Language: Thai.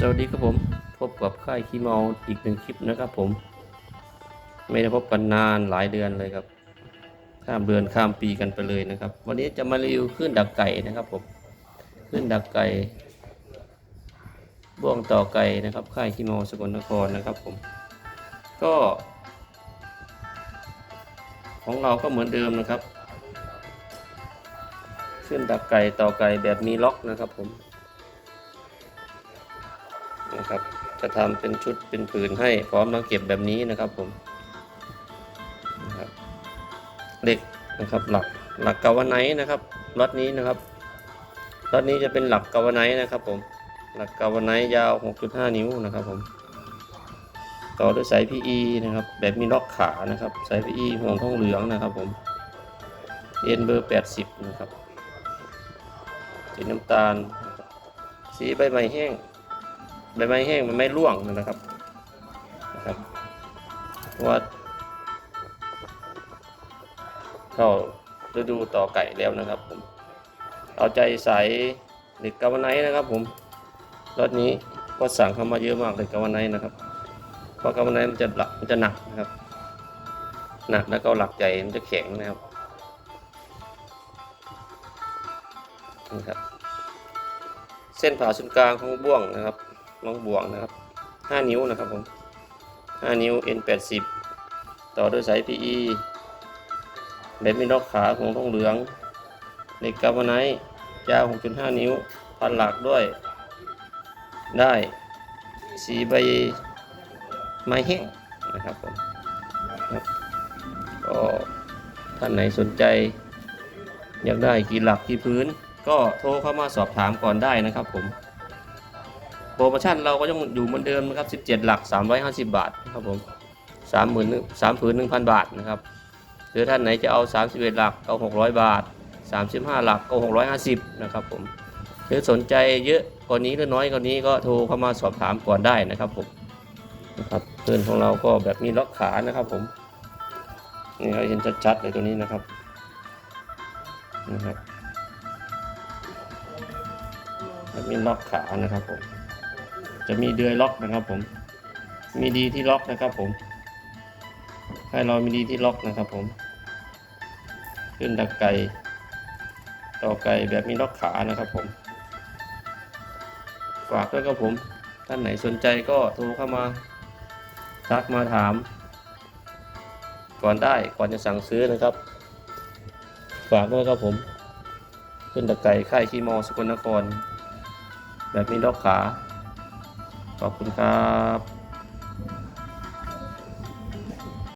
สวัสดีครับผม พบกับค่ายขี้เมาอีกหนึ่งคลิปนะครับผม ไม่ได้พบกันนานหลายเดือนเลยครับ ข้ามเดือนข้ามปีกันไปเลยนะครับ วันนี้จะมารีวิวขึ้นดักไก่นะครับผมขึ้นดักไก่บ่วงต่อไก่นะครับ ค่ายขี้เมาสกลนครนะครับผม ก็ ของเราก็เหมือนเดิมนะครับ ขึ้นดักไก่ต่อไก่แบบมีล็อกนะครับผม นะครับ จะทำเป็นชุดเป็นผืนให้พร้อมมาเก็บแบบนี้นะครับผมนะครับเหล็กนะครับหลักหลักกาวไนท์นะครับรถนี้นะครับรถนี้จะเป็นหลักกาวไนท์นะครับผมหลักกาวไนท์ยาว 6.5 นิ้วนะครับผมต่อด้วยสาย PE นะครับ แบบมีล็อกขานะครับ สาย PE ห่วงทองเหลืองนะครับผมเอ็นเบอร์ 80 นะครับสีน้ำตาล สีใบไม้แห้ง ใบไม้แห้งมันไม่ร่วงนะครับนะครับว่าเข้าฤดูต่อไก่แล้วนะครับผมเอาใจใส่เหล็กกาวไนท์นะครับผมรถนี้ก็สั่งเข้ามาเยอะมากเลยกาวไนท์นะครับเพราะกาวไนท์มันจะหลักมันจะหนักนะครับ หนักแล้วก็หลักใหญ่มันจะแข็งนะครับนี่ครับ เส้นผ่าศูนย์กลางของบ่วงนะครับ ลองบวงนะครับ 5 นิ้วนะครับผม5นิ้ว N 8 0ต่อด้วยสาย PE แบบมีล็อกขาของทองเหลืองเหล็กกาบไนท์ยาว 6.5 นิ้ว พันหลักด้วย ได้สีใบไม้แห้งนะครับผมครับก็ท่านไหนสนใจ อยากได้กี่หลักกี่พื้น ก็โทรเข้ามาสอบถามก่อนได้นะครับผม โปรโมชั่นเราก็ยังอยู่เหมือนเดิมนะครับ 17 หลัก 350 บาทนะครับผม3 0 0 0 0 3ผืน1,000 บาทนะครับหรือท่านไหนจะเอา 31 หลักเอา600 บาท 35 หลักก็650 นะครับผมหรือสนใจเยอะกว่านี้หรือน้อยกว่านี้ก็โทรเข้ามาสอบถามก่อนได้นะครับผมนะครับเพื่อนของเราก็แบบมีล็อกขานะครับผมนี่เราเห็นชัดๆเลยตัวนี้นะครับนะครับแบบมีล็อกขานะครับผม จะมีเดือยล็อกนะครับผม มีดีที่ล็อกนะครับผมให้เรามีดีที่ล็อกนะครับผม ขึ้นดักไก่ต่อไก่แบบมีล็อกขานะครับผม ฝากด้วยครับผม ท่านไหนสนใจก็โทรเข้ามาทักมาถาม ก่อนได้ก่อนจะสั่งซื้อนะครับ ฝากด้วยครับผม ขึ้นตะไก่ค่ายคีมอสกลนคร แบบมีล็อกขา ขอบคุณครับ